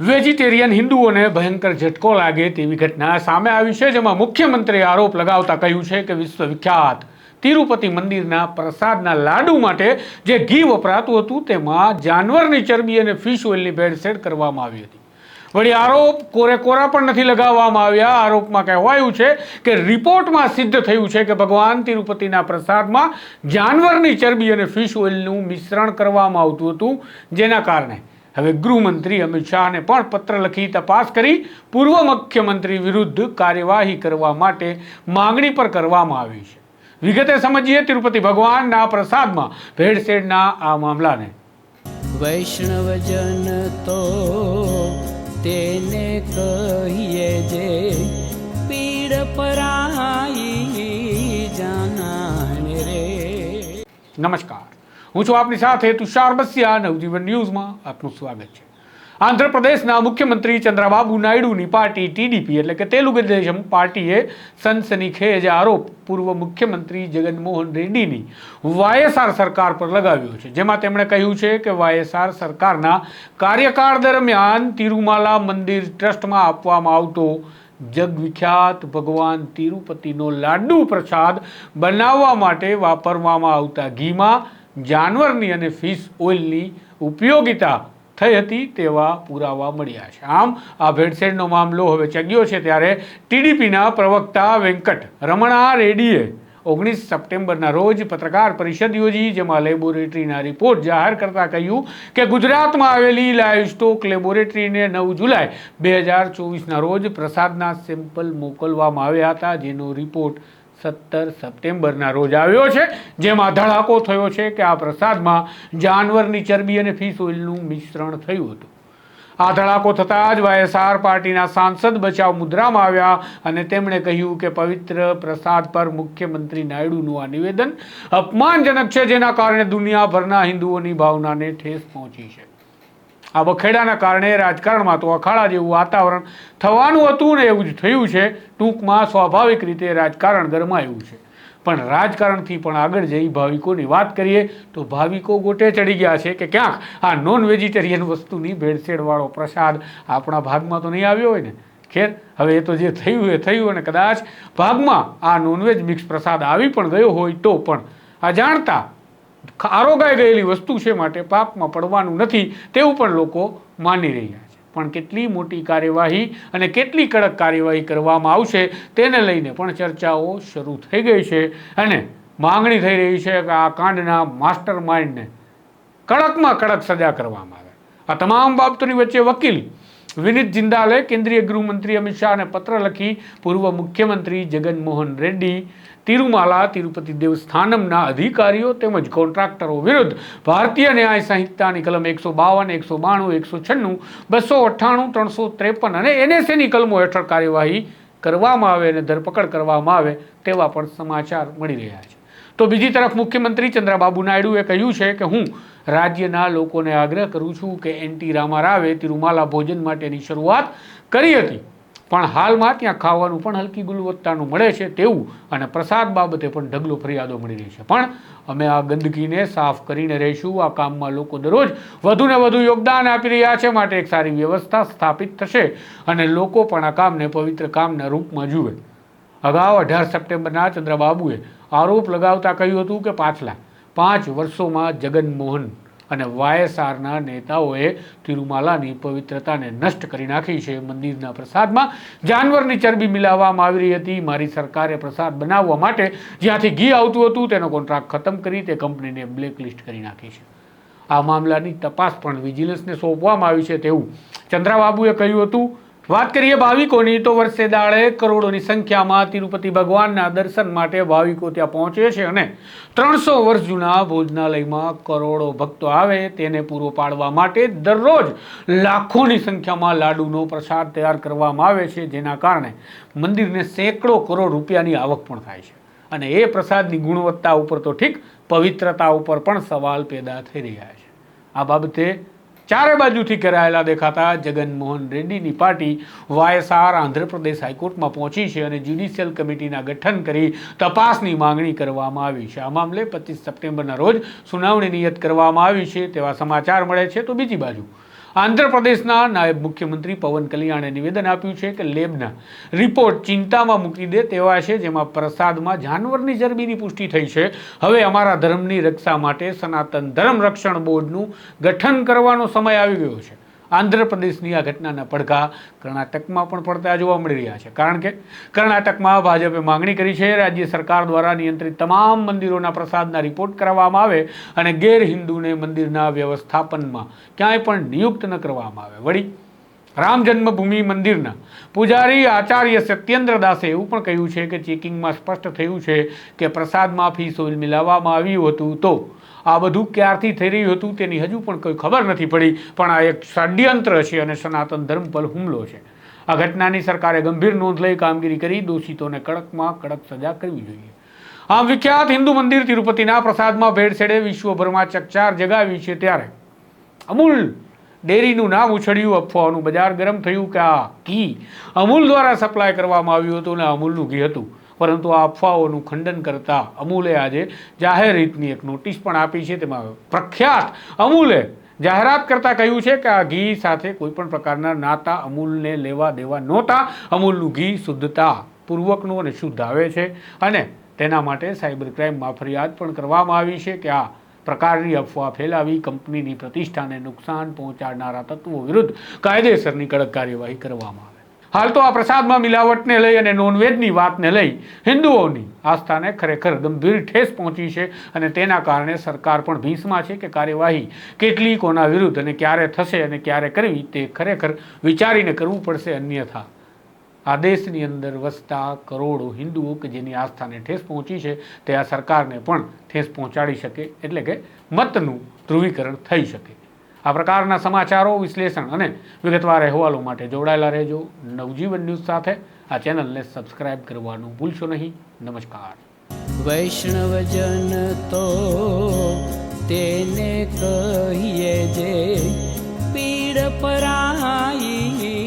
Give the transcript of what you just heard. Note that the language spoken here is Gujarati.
વેજીટેરિયન હિન્દુઓને ભયંકર ઝટકો લાગે તેવી ઘટના સામે આવી છે, જેમાં મુખ્યમંત્રીએ આરોપ લગાવતા કહ્યું છે કે વિશ્વવિખ્યાત તિરુપતિ મંદિરના પ્રસાદના લાડુ માટે જે ઘી વપરાતું હતું, તેમાં જાનવરની ચરબી અને ફિશ ઓઇલની ભેળસેળ કરવામાં આવી હતી. વળી આરોપ કોરે કોરા પણ નથી લગાવવામાં આવ્યા. આરોપમાં કહેવાયું છે કે રિપોર્ટમાં સિદ્ધ થયું છે કે ભગવાન તિરુપતિના પ્રસાદમાં જાનવરની ચરબી અને ફિશ ઓઇલનું મિશ્રણ કરવામાં આવતું હતું, જેના કારણે હવે ગૃહમંત્રી અમિત શાહને પણ પત્ર લખી તપાસ કરી. પૂર્વ મુખ્યમંત્રી વિરુદ્ધ કાર્યવાહી કરવા માટે માંગણી પર કરવામાં આવી છે. વિગતે સમજીએ તિરુપતિ ભગવાનના પ્રસાદમાં ભેળસેળના આ મામલાને. વૈષ્ણવજન તો તેને કહીએ જે પીડ પરાઈ જાનાને રે. નમસ્કાર. હું છું આપની સાથે તુષાર બસિયા, નવજીવન ન્યૂઝમાં આપનું સ્વાગત છે. આંધ્રપ્રદેશના મુખ્યમંત્રી ચંદ્રબાબુ નાયડુની પાર્ટી ટીડીપી એટલે કે તેલુગુ દેશમ પાર્ટીએ સનસનીખેજ આરોપ પૂર્વ મુખ્યમંત્રી જગનમોહન રેડ્ડીની વાયએસઆર સરકાર પર લગાવ્યો છે. જેમાં તેમણે કહ્યું છે કે વાયએસઆર સરકારના કાર્યકાળ દરમિયાન તિરુમાલા મંદિર ટ્રસ્ટમાં આપવામાં આવતો જગવિખ્યાત ભગવાન તિરુપતિનો લાડુ પ્રસાદ બનાવવા માટે વાપરવામાં આવતા ઘીમાં જાનવરની અને ફિશ ઓઇલની ઉપયોગિતા થઈ હતી તેવા પુરાવા મળ્યા છે. આમ, આ ભેળસેળનો મામલો હવે ચગ્યો છે ત્યારે ટીડીપીના પ્રવક્તા વેંકટ રમણા રેડ્ડીએ ઓગણીસ સપ્ટેમ્બરના રોજ પત્રકાર પરિષદ યોજી, જેમાં લેબોરેટરીના રિપોર્ટ જાહેર કરતા કહ્યું કે ગુજરાતમાં આવેલી લાઈવ સ્ટોક લેબોરેટરીને નવ જુલાઈ બે હજાર ચોવીસના રોજ પ્રસાદના સેમ્પલ મોકલવામાં આવ્યા હતા, જેનો રિપોર્ટ સત્તર સપ્ટેમ્બરના રોજ આવ્યો છે, જેમાં ધડાકો થયો છે કે આ પ્રસાદમાં જાનવરની ચરબી અને ફિશ ઓઇલનું મિશ્રણ થયું હતું. આ ધડાકો થતાં જ વાયએસઆર પાર્ટીના સાંસદ બચાવ મુદ્રામાં આવ્યા અને તેમણે કહ્યું કે પવિત્ર પ્રસાદ પર મુખ્યમંત્રી નાયડુનું આ નિવેદન અપમાનજનક છે, જેના કારણે દુનિયાભરના હિન્દુઓની ભાવનાને ઠેસ પહોંચી છે. આ બખેડાના કારણે રાજકારણમાં તો અખાડા જેવું વાતાવરણ થવાનું હતું ને એવું જ થયું છે, ટૂંકમાં સ્વાભાવિક રીતે રાજકારણ ગરમાયું છે. પણ રાજકારણથી પણ આગળ જઈ ભાવિકોની વાત કરીએ તો ભાવિકો ગોટે ચડી ગયા છે કે ક્યાંક આ નોન વેજીટેરિયન વસ્તુની ભેળસેળવાળો પ્રસાદ આપણા ભાગમાં તો નહીં આવ્યો હોય ને. ખેર, હવે એ તો જે થયું એ થયું અને કદાચ ભાગમાં આ નોનવેજ મિક્સ પ્રસાદ આવી પણ ગયો હોય તો પણ. આ જાણતા આરોગાઈ ગયેલી વસ્તુ છે માટે પાપમાં પડવાનું નથી, તેવું પણ લોકો માની રહ્યા છે. પણ કેટલી મોટી કાર્યવાહી અને કેટલી કડક કાર્યવાહી કરવામાં આવશે, તેને લઈને પણ ચર્ચાઓ શરૂ થઈ ગઈ છે અને માંગણી થઈ રહી છે કે આ કાંડના માસ્ટર માઇન્ડને કડકમાં કડક સજા કરવામાં આવે. આ તમામ બાબતોની વચ્ચે વકીલ વિનીત જિંદાલે કેન્દ્રીય ગૃહમંત્રી અમિત શાહને પત્ર લખી પૂર્વ મુખ્યમંત્રી જગનમોહન રેડ્ડી તિરુમાલા, તિરુપતિ દેવસ્થાનમના અધિકારીઓ તેમજ કોન્ટ્રાક્ટરો વિરુદ્ધ ભારતીય ન્યાય સંહિતાની કલમ એકસો બાવન, એકસો બાણું, એકસો છન્નું, બસો અઠ્ઠાણું, ત્રણસો ત્રેપન અને એનએસએની કલમો હેઠળ કાર્યવાહી કરવામાં આવે અને ધરપકડ કરવામાં આવે તેવા પણ સમાચાર મળી રહ્યા છે. તો બીજી તરફ મુખ્યમંત્રી ચંદ્રબાબુ નાયડુએ કહ્યું છે કે હું રાજ્યના લોકોને આગ્રહ કરું છું કે એનટી રામારાવે તિરુમાલા ભોજન માટેની શરૂઆત કરી હતી. પણ હાલમાં ત્યાં ખાવાનું પણ હલકી ગુણવત્તાનું મળે છે તેવું અને પ્રસાદ બાબતે પણ ઢગલો ફરિયાદો મળી રહી છે. પણ અમે આ ગંદકીને સાફ કરીને રહીશું. આ કામમાં લોકો દરરોજ વધુને વધુ યોગદાન આપી રહ્યા છે. માટે એક સારી વ્યવસ્થા સ્થાપિત થશે અને લોકો પણ આ કામને પવિત્ર કામના રૂપમાં જુએ. અગાઉ અઢાર સપ્ટેમ્બરના ચંદ્રબાબુએ આરોપ લગાવતા કહ્યું હતું કે પાછલા પાંચ વર્ષોમાં જગનમોહન અને વાયએસઆરના નેતાઓએ તિરુમાલાની પવિત્રતાને નષ્ટ કરી નાખી છે. મંદિરના પ્રસાદમાં જાનવરની ચરબી મિલાવવામાં આવી રહી હતી. મારી સરકારે પ્રસાદ બનાવવા માટે જ્યાંથી ઘી આવતું હતું, તેનો કોન્ટ્રાક્ટ ખતમ કરી તે કંપનીને બ્લેકલિસ્ટ કરી નાખી છે. આ મામલાની તપાસ પણ વિજિલન્સને સોંપવામાં આવી છે તેવું ચંદ્રાબાબુએ કહ્યું હતું. વાત કરીએ ભાવિકોની, તો વર્ષે દાડે કરોડોની સંખ્યામાં તિરુપતિ ભગવાનના દર્શન માટે ભાવિકો ત્યાં પહોંચે છે અને ત્રણસો વર્ષ જૂના ભોજનાલયમાં કરોડો ભક્તો આવે તેને પૂરો પાડવા માટે દરરોજ લાખોની સંખ્યામાં લાડુનો પ્રસાદ તૈયાર કરવામાં આવે છે, જેના કારણે મંદિરને સેંકડો કરોડ રૂપિયાની આવક પણ થાય છે. અને એ પ્રસાદની ગુણવત્તા ઉપર તો ઠીક પવિત્રતા ઉપર પણ સવાલ પેદા થઈ રહ્યા છે. આ બાબતે ચારે બાજુથી કરાયેલા દેખાતા જગનમોહન રેડ્ડીની પાર્ટી વાયએસઆર આંધ્રપ્રદેશ હાઈકોર્ટમાં પહોંચી છે અને જ્યુડિશિયલ કમિટીના ગઠન કરી તપાસની માંગણી કરવામાં આવી છે. આ મામલે પચીસ સપ્ટેમ્બરના રોજ સુનાવણી નિયત કરવામાં આવી છે. તેવા સમાચાર મળે છે. તો બીજી બાજુ આંધ્રપ્રદેશના નાયબ મુખ્યમંત્રી પવન કલ્યાણે નિવેદન આપ્યું છે કે લેબના રિપોર્ટ ચિંતામાં મૂકી દે તેવા છે, જેમાં પ્રસાદમાં જાનવરની ચરબીની પુષ્ટિ થઈ છે. હવે અમારા ધર્મની રક્ષા માટે સનાતન ધર્મ રક્ષણ બોર્ડનું ગઠન કરવાનો સમય આવી ગયો છે. આંધ્રપ્રદેશની આ ઘટનાના પડઘા કર્ણાટકમાં પણ પડતા જોવા મળી રહ્યા છે. કારણ કે કર્ણાટકમાં ભાજપે માંગણી કરી છે, રાજ્ય સરકાર દ્વારા નિયંત્રિત તમામ મંદિરોના પ્રસાદના રિપોર્ટ કરવામાં આવે અને ગેર હિન્દુને મંદિરના વ્યવસ્થાપનમાં ક્યાંય પણ નિયુક્ત ન કરવામાં આવે. વળી રામ જન્મભૂમિ મંદિરના પૂજારી આચાર્ય સત્યેન્દ્ર દાસે એવું પણ કહ્યું છે કે ચેકિંગમાં સ્પષ્ટ થયું છે કે પ્રસાદમાં ફી સોલ મિલાવવામાં આવ્યું હતું તો આ બધું ક્યારથી થઈ રહ્યું હતું તેની હજુ પણ કોઈ ખબર નથી પડી, પણ આ એક ષડયંત્ર છે અને સનાતન ધર્મ પર હુમલો છે. આ ઘટનાની સરકારે ગંભીર નોંધ લઈ કામગીરી કરી, દોષિતોને કડકમાં કડક સજા કરવી જોઈએ. આમ વિખ્યાત હિન્દુ મંદિર તિરુપતિના પ્રસાદમાં ભેળસેળે વિશ્વભરમાં ચકચાર જગાવી છે ત્યારે. અમૂલ ડેરીનું નામ ઉછળ્યું અફવાનું બજાર ગરમ થયું કે આ ઘી અમૂલ દ્વારા સપ્લાય કરવામાં આવ્યું હતું અને અમૂલનું ઘી હતું. પરંતુ આ અફવાઓનું ખંડન કરતા અમૂલે આજે જાહેર રીતની એક નોટિસ પણ આપી છે. તેમાં પ્રખ્યાત અમૂલે જાહેરાત કરતાં કહ્યું છે કે આ ઘી સાથે કોઈપણ પ્રકારના નાતા અમૂલને લેવા દેવા નહોતા. અમૂલનું ઘી શુદ્ધતા પૂર્વકનું અને શુદ્ધ આવે છે અને તેના માટે સાયબર ક્રાઇમમાં ફરિયાદ પણ કરવામાં આવી છે કે આ પ્રકારની અફવા ફેલાવી કંપનીની પ્રતિષ્ઠાને નુકસાન પહોંચાડનારા તત્વો વિરુદ્ધ કાયદેસરની કડક કાર્યવાહી કરવામાં આવે. હાલ તો આ પ્રસાદમાં મિલાવટને લઈ અને નોનવેજની વાતને લઈ હિન્દુઓની આસ્થાને ખરેખર ગંભીર ઠેસ પહોંચી છે અને તેના કારણે સરકાર પણ ભીંસમાં છે કે કાર્યવાહી કેટલી કોના વિરુદ્ધ અને ક્યારે થશે અને ક્યારે કરવી તે ખરેખર વિચારીને કરવું પડશે અન્યથા. આ દેશની અંદર વસતા કરોડો હિન્દુઓ કે જેની આસ્થાને ઠેસ પહોંચી છે તે આ સરકારને પણ ઠેસ પહોંચાડી શકે એટલે કે મતનું ધ્રુવીકરણ થઈ શકે. આ પ્રકારના સમાચારો, વિશ્લેષણ અને વિગતવાર અહેવાલો માટે જોડાયેલા રહેજો. નવજીવન ન્યૂઝ સાથે આ ચેનલને સબસ્ક્રાઇબ કરવાનું ભૂલશો નહીં. નમસ્કાર. વૈષ્ણવજન તો તેને કહીએ જે પીડ પરાઈ